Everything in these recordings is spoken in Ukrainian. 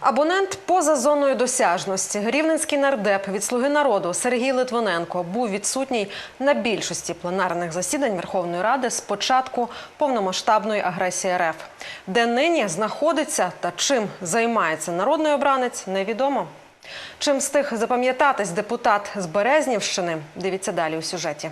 Абонент поза зоною досяжності. Рівненський нардеп від «Слуги народу» Сергій Литвиненко був відсутній на більшості пленарних засідань Верховної Ради з початку повномасштабної агресії РФ. Де нині знаходиться та чим займається народний обранець, невідомо. Чим встиг запам'ятатись депутат з Березнівщини? Дивіться далі у сюжеті.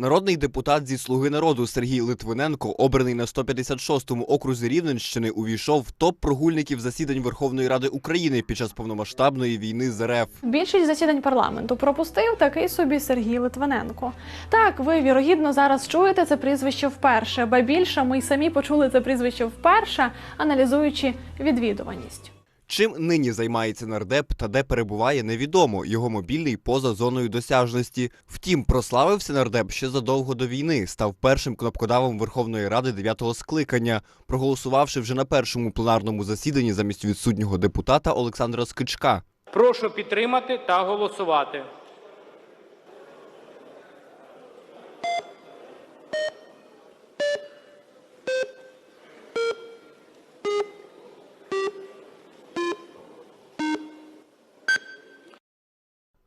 Народний депутат зі «Слуги народу» Сергій Литвиненко, обраний на 156-му окрузі Рівненщини, увійшов в топ прогульників засідань Верховної Ради України під час повномасштабної війни з РФ. Більшість засідань парламенту пропустив такий собі Сергій Литвиненко. Так, ви вірогідно зараз чуєте це прізвище вперше, ба більше ми й самі почули це прізвище вперше, аналізуючи відвідуваність. Чим нині займається нардеп та де перебуває, невідомо. Його мобільний поза зоною досяжності. Втім, прославився нардеп ще задовго до війни. Став першим кнопкодавом Верховної Ради дев'ятого скликання, проголосувавши вже на першому пленарному засіданні замість відсутнього депутата Олександра Скичка. Прошу підтримати та голосувати.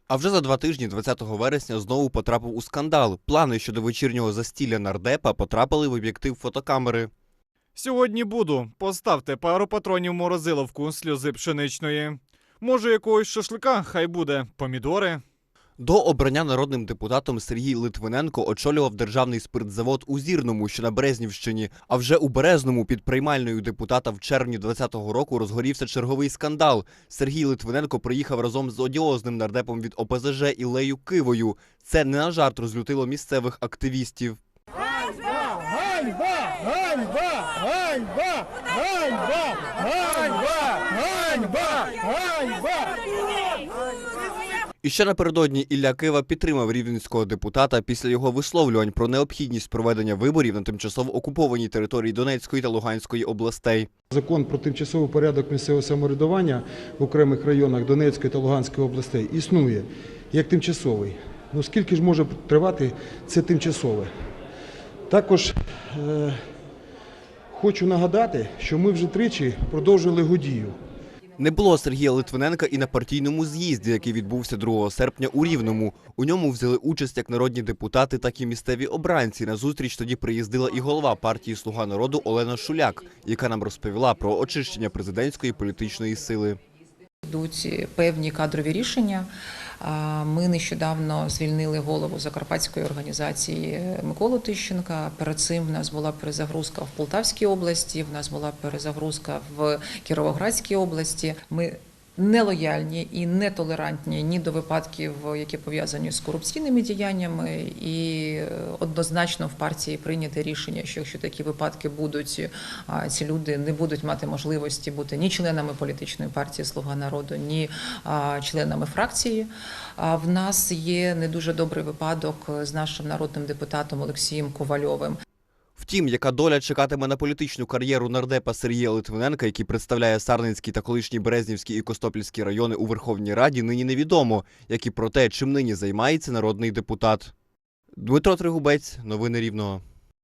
А вже за два тижні, 20 вересня, знову потрапив у скандал. Плани щодо вечірнього застілля нардепа потрапили в об'єктив фотокамери. Сьогодні буду. Поставте пару патронів морозиловку сльози пшеничної. Може, якогось шашлика, хай буде помідори. До обрання народним депутатом Сергій Литвиненко очолював державний спиртзавод у Зірному, що на Березнівщині. А вже у Березному під приймальною депутата в червні 2020 року розгорівся черговий скандал. Сергій Литвиненко приїхав разом з одіозним нардепом від ОПЗЖ Ілею Кивою. Це не на жарт розлютило місцевих активістів. І ще напередодні Ілля Кива підтримав рівненського депутата після його висловлювань про необхідність проведення виборів на тимчасово окупованій території Донецької та Луганської областей. Закон про тимчасовий порядок місцевого самоврядування в окремих районах Донецької та Луганської областей існує як тимчасовий. Ну скільки ж може тривати це тимчасове? Також е, хочу нагадати, що ми вже тричі продовжили годію. Не було Сергія Литвиненка і на партійному з'їзді, який відбувся 2 серпня у Рівному. У ньому взяли участь як народні депутати, так і місцеві обранці. На зустріч тоді приїздила і голова партії Слуга народу Олена Шуляк, яка нам розповіла про очищення президентської політичної сили. Йдуть певні кадрові рішення. Ми нещодавно звільнили голову Закарпатської організації Миколу Тищенка. Перед цим в нас була перезагрузка в Полтавській області, в нас була перезагрузка в Кіровоградській області. Ми нелояльні і нетолерантні ні до випадків, які пов'язані з корупційними діяннями, і е, однозначно в партії прийняте рішення, що якщо такі випадки будуть, ці люди не будуть мати можливості бути ні членами політичної партії Слуга народу, ні членами фракції. А в нас є не дуже добрий випадок з нашим народним депутатом Олексієм Ковальовим. Втім, яка доля чекатиме на політичну кар'єру нардепа Сергія Литвиненка, який представляє Сарненський та колишній Березнівський і Костопільський райони у Верховній Раді, нині невідомо, як і про те, чим нині займається народний депутат. Дмитро Тригубець, новини Рівного.